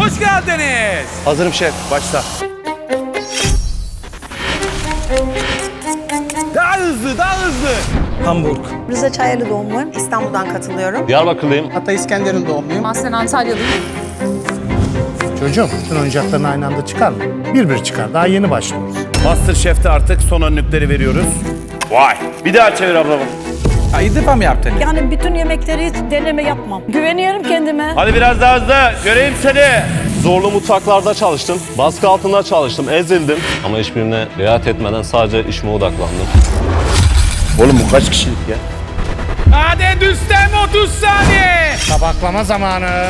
Hoş geldiniz. Hazırım şef. Başla. Daha hızlı, daha hızlı. Hamburg. Rize Çayeli doğumluyum. İstanbul'dan katılıyorum. Diyarbakırlıyım. Ata İskender'in doğumluyum. Aslen Antalyalıyım. Çocuğum, bütün oyuncakların aynı anda çıkar mı? Bir bir çıkar. Daha yeni başlıyoruz. Masterchef'te artık son önlükleri veriyoruz. Vay. Bir daha çevir ablamı. İlk defa mı yaptın? Yani bütün yemekleri hiç deneme yapmam. Güveniyorum kendime. Hadi biraz daha hızlı. Göreyim seni. Zorlu mutfaklarda çalıştım. Baskı altında çalıştım. Ezildim. Ama hiçbirine riayet etmeden sadece işime odaklandım. Oğlum bu kaç kişilik ya? Hadi Düstem 30 saniye. Tabaklama zamanı.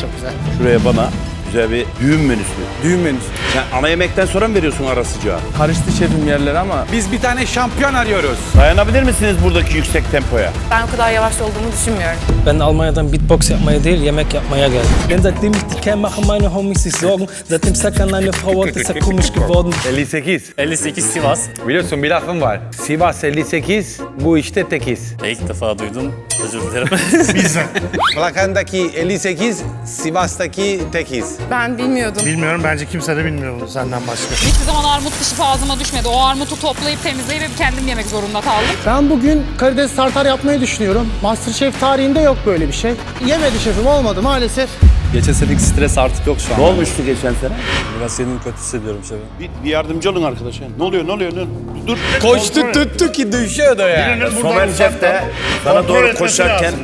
Çok güzel. Şuraya bana güzel bir düğün menüsü. Düğün menüsü. Sen ana yemekten sonra mı veriyorsun ara sıcağı? Karıştı şefim yerler ama biz bir tane şampiyon arıyoruz. Dayanabilir misiniz buradaki yüksek tempoya? Ben o kadar yavaş olduğumu düşünmüyorum. Ben Almanya'dan Beatbox yapmaya değil, yemek yapmaya geldim. Denn seitdem ich dich kenne, machen meine Homies sich Sorgen. Seitdem Sakan eine Frau hat, ist er komisch geworden. 58. 58 Sivas. Biliyorsun bir lafım var. Sivas 58, bu işte tekiz. İlk defa duydum. Özür dilerim. Plakandaki 58, Sivas'taki tekiz. Ben bilmiyordum. Bilmiyorum, bence kimse de bilmiyor bunu senden başka. Hiçbir zaman armut pişip ağzıma düşmedi. O armutu toplayıp temizleyip kendim yemek zorunda kaldım. Ben bugün karides tartar yapmayı düşünüyorum. Masterchef tarihinde yok böyle bir şey. Yemedi şefim, olmadı maalesef. Geçen seneki stres artık yok şu an. Ne olmuştu geçen sene? Biraz senin kötü hissediyorum şefim. Bir, bir yardımcı olun arkadaşlar. Ne oluyor, ne oluyor? Ne? Dur. Koştu tuttu ki düşüyordu yani. Somer Şef de sana doğru etmesi koşarken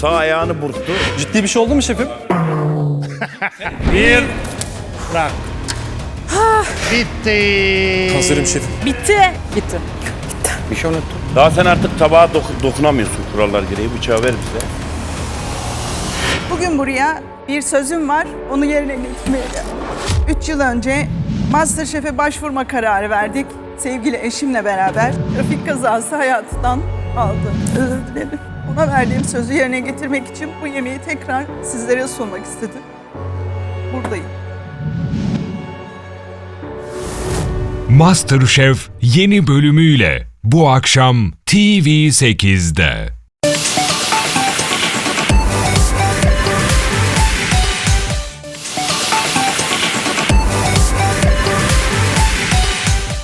sağ ayağını burktu. Ciddi bir şey oldu mu şefim? Bir. Bırak. Bitti. Hazırım şefim. Bitti. Bitti. Bir şey unuttum. Daha sen artık tabağa doku- dokunamıyorsun kurallar gereği. Bıçağı ver bize. Bugün buraya bir sözüm var, onu yerine getirmeye geldim. Üç yıl önce Masterchef'e başvurma kararı verdik. Sevgili eşimle beraber trafik kazası hayatından aldı. Özür dilerim. Ona verdiğim sözü yerine getirmek için bu yemeği tekrar sizlere sunmak istedim. Buradayım. MasterChef yeni bölümüyle bu akşam TV8'de.